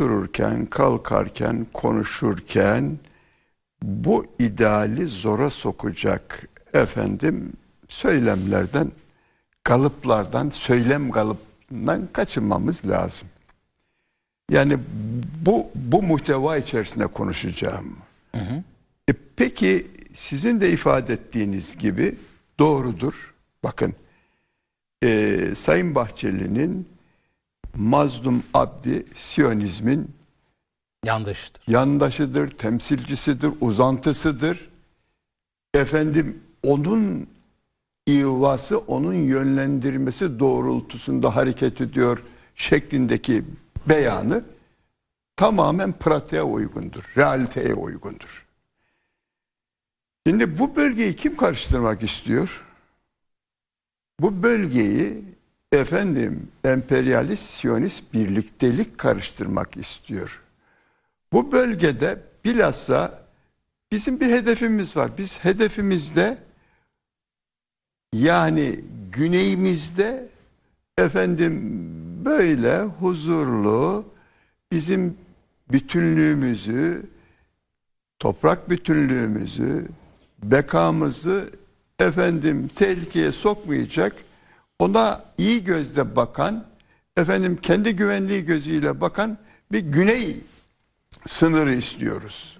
dururken, kalkarken, konuşurken bu ideali zora sokacak efendim söylemlerden, kalıplardan, söylem kalıplarından kaçınmamız lazım. Yani bu bu muhteva içerisinde konuşacağım. E, peki sizin de ifade ettiğiniz gibi doğrudur. Bakın e, Sayın Bahçeli'nin mazlum abdi Siyonizmin Yanlıştır. yandaşıdır, temsilcisidir, uzantısıdır. Efendim onun ivası, onun yönlendirmesi doğrultusunda hareket ediyor şeklindeki beyanı tamamen pratiğe uygundur, realiteye uygundur. Şimdi bu bölgeyi kim karıştırmak istiyor? Bu bölgeyi efendim emperyalist siyonist birliktelik karıştırmak istiyor. Bu bölgede bilhassa bizim bir hedefimiz var. Biz hedefimizde yani güneyimizde efendim böyle huzurlu bizim bütünlüğümüzü, toprak bütünlüğümüzü, bekamızı efendim tehlikeye sokmayacak, ona iyi gözle bakan, efendim kendi güvenliği gözüyle bakan bir güney sınırı istiyoruz.